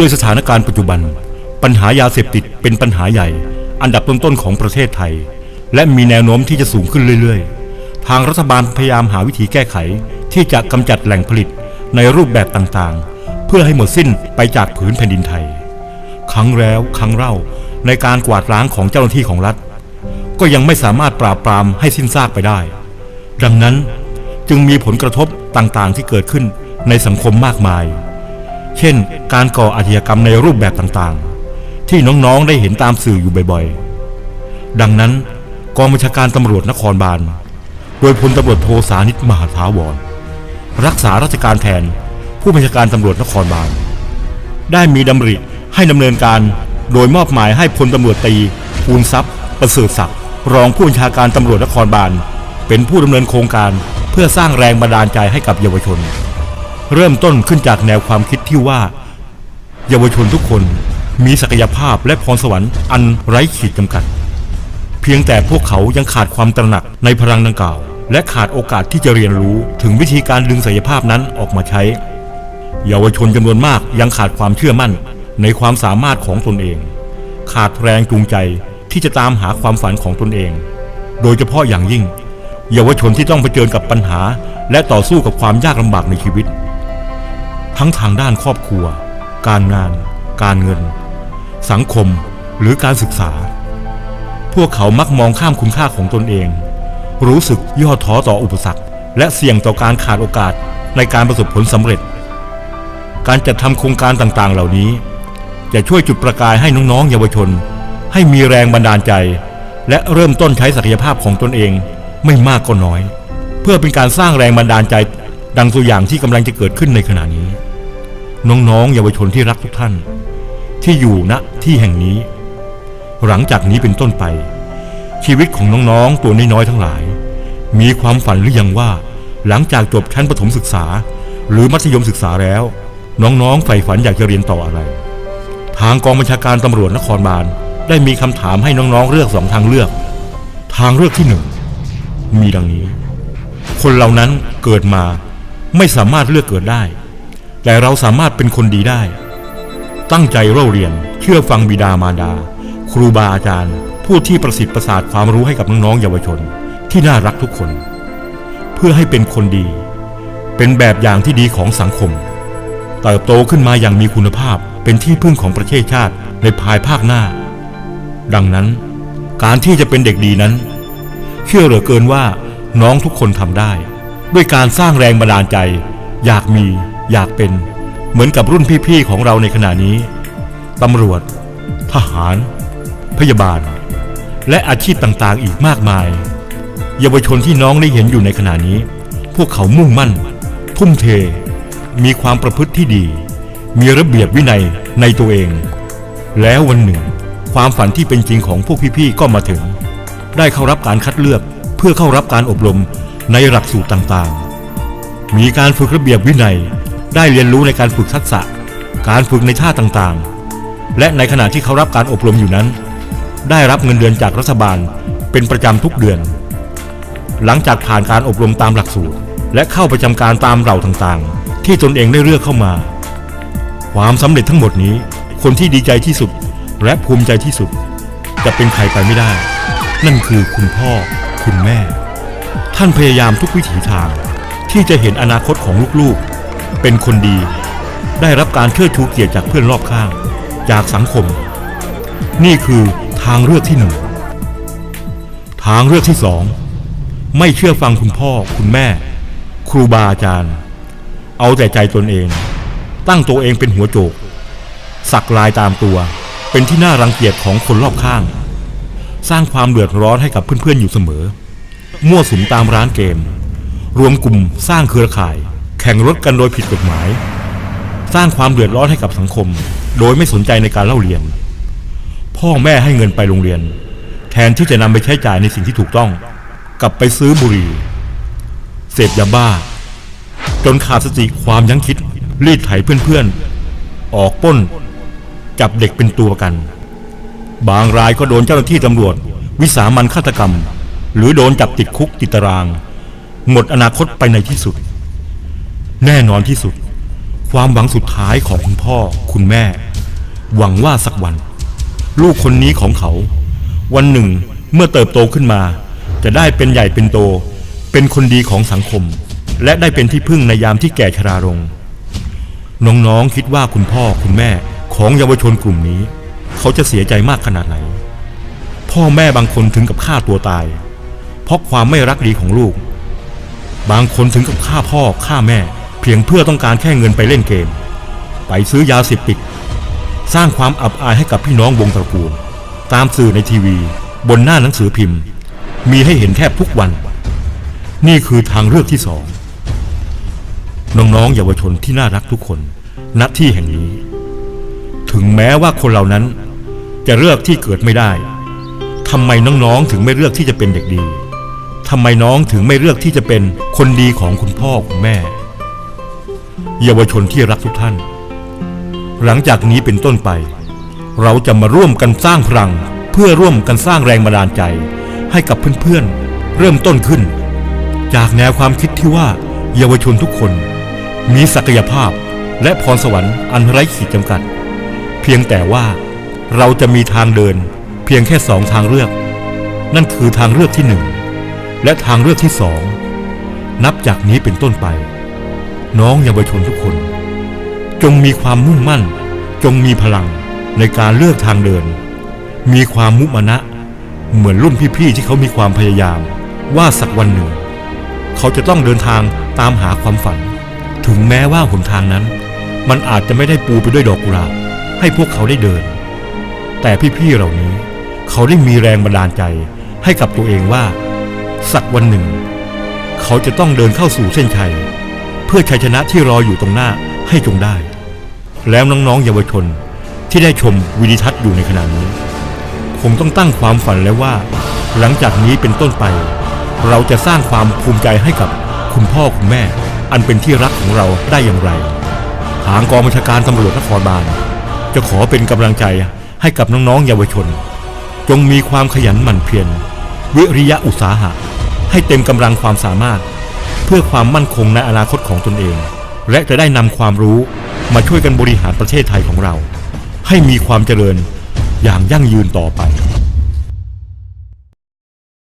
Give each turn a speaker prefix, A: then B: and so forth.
A: ด้วยสถานการณ์ปัจจุบัน ปัญหายาเสพติดเป็นปัญหาใหญ่ อันดับต้นๆของประเทศไทย และมีแนวโน้มที่จะสูงขึ้นเรื่อยๆ ทางรัฐบาลพยายามหาวิธีแก้ไข ที่จะกำจัดแหล่งผลิตในรูปแบบต่างๆ เพื่อให้หมดสิ้นไปจากผืนแผ่นดินไทย ครั้งแล้วครั้งเล่าในการกวาดล้างของเจ้าหน้าที่ของรัฐ ก็ยังไม่สามารถปราบปรามให้สิ้นซากไปได้ ดังนั้นจึงมีผลกระทบต่างๆที่เกิดขึ้นในสังคมมากมาย เช่น การก่ออาชญากรรมในรูปแบบต่างๆ ที่น้องๆได้เห็นตามสื่ออยู่บ่อยๆ ดังนั้นกองบัญชาการตำรวจนครบาล โดยพลตำรวจโทสานิตมหาถาวร รักษาราชการแทนผู้บัญชาการตำรวจนครบาล ได้มีดำริให้ดำเนินการโดยมอบหมายให้พลตำรวจตีภูนทรัพย์ ประเสริฐศักดิ์รองผู้บัญชาการตำรวจนครบาล เป็นผู้ดำเนินโครงการเพื่อสร้างแรงบันดาลใจให้กับเยาวชน เริ่มต้นขึ้นจากแนวความคิดที่ว่า เยาวชนทุกคนมีศักยภาพและพรสวรรค์อันไร้ขีดจำกัด เพียงแต่พวกเขายังขาดความตระหนักในพลังดังกล่าว และขาดโอกาสที่จะเรียนรู้ถึงวิธีการดึงศักยภาพนั้นออกมาใช้ เยาวชนจำนวนมากยังขาดความเชื่อมั่นในความสามารถของตนเอง ขาดแรงจูงใจที่จะตามหาความฝันของตนเอง โดยเฉพาะอย่างยิ่ง เยาวชนที่ต้องเผชิญกับปัญหา และต่อสู้กับความยากลำบากในชีวิต ทั้งทางด้านครอบครัว การงาน การเงิน สังคมหรือการศึกษา พวกเขามักมองข้ามคุณค่าของตนเอง รู้สึกย่อท้อต่ออุปสรรค และเสี่ยงต่อการขาดโอกาสในการประสบผลสำเร็จ การจัดทำโครงการต่างๆ เหล่านี้ จะช่วยจุดประกายให้น้องๆ เยาวชน ให้มีแรงบันดาลใจ และเริ่มต้นใช้ศักยภาพของตนเองไม่มากก็น้อย เพื่อเป็นการสร้างแรงบันดาลใจดังตัวอย่างที่กำลังจะเกิดขึ้นในขณะนี้ น้องๆ เยาวชนที่รักทุกท่าน ที่อยู่ณที่แห่งนี้ หลังจากนี้เป็นต้นไป ชีวิตของน้องๆ ตัวน้อยๆ ทั้งหลาย มีความฝันหรือยังว่า หลังจากจบชั้นประถมศึกษา หรือมัธยมศึกษาแล้ว น้องๆใฝ่ฝันอยากจะเรียนต่ออะไร ทางกองบัญชาการตำรวจนครบาลได้มีคำถามให้น้องๆ เลือกสองทางเลือก ทางเลือกที่หนึ่งมีดังนี้ คนเหล่านั้นเกิดมาไม่สามารถเลือกเกิดได้ แต่เราสามารถเป็นคนดีได้ ตั้งใจเล่าเรียน เชื่อฟังบิดามารดา ครูบาอาจารย์ ผู้ที่ประสิทธิ์ประสาทความรู้ให้กับน้องๆเยาวชน ที่น่ารักทุกคน เพื่อให้เป็นคนดี เป็นแบบอย่างที่ดีของสังคม เติบโตขึ้นมาอย่างมีคุณภาพเป็นที่พึ่งของประเทศชาติในภายภาคหน้า ดังนั้น การที่จะเป็นเด็กดีนั้น เชื่อเหลือเกินว่าน้องทุกคนทำได้ ด้วยการสร้างแรงบันดาลใจ อยากมี อยากเป็นเหมือนกับรุ่นพี่ๆของเราในขณะนี้ ตำรวจ ทหาร พยาบาล และอาชีพต่างๆอีกมากมาย เยาวชนที่น้องได้เห็นอยู่ในขณะนี้ พวกเขามุ่งมั่น ทุ่มเท มีความประพฤติที่ดี มีระเบียบวินัยในตัวเอง แล้ววันหนึ่ง ความฝันที่เป็นจริงของพวกพี่ๆก็มาถึง ได้เข้ารับการคัดเลือกเพื่อเข้ารับการอบรมในหลักสูตรต่างๆ มีการฝึกระเบียบวินัย ได้เรียนรู้ในการฝึกทักษะ การฝึกในท่าต่างๆ และในขณะที่เขารับการอบรมอยู่นั้น ได้รับเงินเดือนจากรัฐบาลเป็นประจำทุกเดือน หลังจากผ่านการอบรมตามหลักสูตร และเข้าประจำการตามเหล่าต่างๆ ที่ตนเองได้เลือกเข้ามา ความสำเร็จทั้งหมดนี้ คนที่ดีใจที่สุดและภูมิใจที่สุด จะเป็นใครไปไม่ได้ นั่นคือคุณพ่อ คุณแม่ ท่านพยายามทุกวิถีทางที่จะเห็นอนาคตของลูกๆ เป็นคนดี ได้รับการเชิดชูเกียรติจากเพื่อนรอบข้าง จากสังคม นี่คือทางเลือกที่หนึ่ง ทางเลือกที่สอง ไม่เชื่อฟังคุณพ่อ คุณแม่ ครูบาอาจารย์ เอาแต่ใจตนเอง ตั้งตัวเองเป็นหัวโจก สักลายตามตัว เป็นที่น่ารังเกียจของคนรอบข้าง สร้างความเดือดร้อนให้กับเพื่อนๆอยู่เสมอ มั่วสุมตามร้านเกม รวมกลุ่มสร้างเครือข่าย แข่งรถกันโดยผิดกฎหมาย สร้างความเดือดร้อนให้กับสังคม โดยไม่สนใจในการเล่าเรียน พ่อแม่ให้เงินไปโรงเรียน แทนที่จะนำไปใช้จ่ายในสิ่งที่ถูกต้อง กลับไปซื้อบุหรี่ เสพยาบ้า จนขาดสติความยั้งคิด รีดไถเพื่อนๆ ออกปล้น จับเด็กเป็นตัวประกัน บางรายก็โดนเจ้าหน้าที่ตำรวจ วิสามันฆาตกรรม หรือโดนจับติดคุกติดตาราง หมดอนาคตไปในที่สุด แน่นอนที่สุด ความหวังสุดท้ายของคุณพ่อคุณแม่ หวังว่าสักวัน ลูกคนนี้ของเขา วันหนึ่งเมื่อเติบโตขึ้นมา จะได้เป็นใหญ่เป็นโต เป็นคนดีของสังคม และได้เป็นที่พึ่งในยามที่แก่ชราลงน้องๆคิดว่าคุณพ่อคุณแม่ของเยาวชนกลุ่มนี้ เขาจะเสียใจมากขนาดไหน พ่อแม่บางคนถึงกับฆ่าตัวตาย เพราะความไม่รักดีของลูก บางคนถึงกับฆ่าพ่อฆ่าแม่ เพียงเพื่อต้องการแค่เงินไปเล่นเกม ไปซื้อยาเสพติด สร้างความอับอายให้กับพี่น้องวงตระกูล ตามสื่อในทีวี บนหน้าหนังสือพิมพ์ มีให้เห็นแทบทุกวัน นี่คือทางเลือกที่สองน้องๆเยาวชนที่น่ารักทุกคนณที่แห่งนี้ ถึงแม้ว่าคนเหล่านั้นจะเลือกที่เกิดไม่ได้ทำไมน้องๆถึงไม่เลือกที่จะเป็นเด็กดีทำไมน้องถึงไม่เลือกที่จะเป็นคนดีของคุณพ่อคุณแม่ เยาวชนที่รักทุกท่าน หลังจากนี้เป็นต้นไป เราจะมาร่วมกันสร้างพลัง เพื่อร่วมกันสร้างแรงบันดาลใจ ให้กับเพื่อนๆ เริ่มต้นขึ้น จากแนวความคิดที่ว่า เยาวชนทุกคน มีศักยภาพและพรสวรรค์อันไร้ขีดจำกัด เพียงแต่ว่าเราจะมีทางเดิน เพียงแค่สองทางเลือก นั่นคือทางเลือกที่หนึ่งและทางเลือกที่สองนับจากนี้เป็นต้นไป น้องเยาวชนทุกคน จงมีความมุ่งมั่น จงมีพลังในการเลือกทางเดิน มีความมุมานะ เหมือนรุ่นพี่ๆที่เขามีความพยายาม ว่าสักวันหนึ่ง เขาจะต้องเดินทางตามหาความฝัน ถึงแม้ว่าหนทางนั้น มันอาจจะไม่ได้ปูไปด้วยดอกกุหลาบให้พวกเขาได้เดิน แต่พี่ๆเหล่านี้ เขาได้มีแรงบันดาลใจให้กับตัวเองว่า สักวันหนึ่ง เขาจะต้องเดินเข้าสู่เส้นชัย พื่อชัยชนะที่รออยู่ตรงหน้าให้จงได้ แล้วน้องๆเยาวชนที่ได้ชมวิดีทัศน์อยู่ในขณะนี้คงต้องตั้งความฝันแล้วว่า หลังจากนี้เป็นต้นไป เราจะสร้างความภูมิใจให้กับคุณพ่อคุณแม่ อันเป็นที่รักของเราได้อย่างไร ทางกองบัญชาการตำรวจนครบาลจะขอเป็นกำลังใจให้กับน้องๆเยาวชน จงมีความขยันหมั่นเพียรวิริยะอุตสาหะ ให้เต็มกำลังความสามารถ พื่อความมั่นคงในอนาคตของตนเอง และจะได้นำความรู้มาช่วยกันบริหารประเทศไทยของเรา ให้มีความเจริญอย่างยั่งยืนต่อไป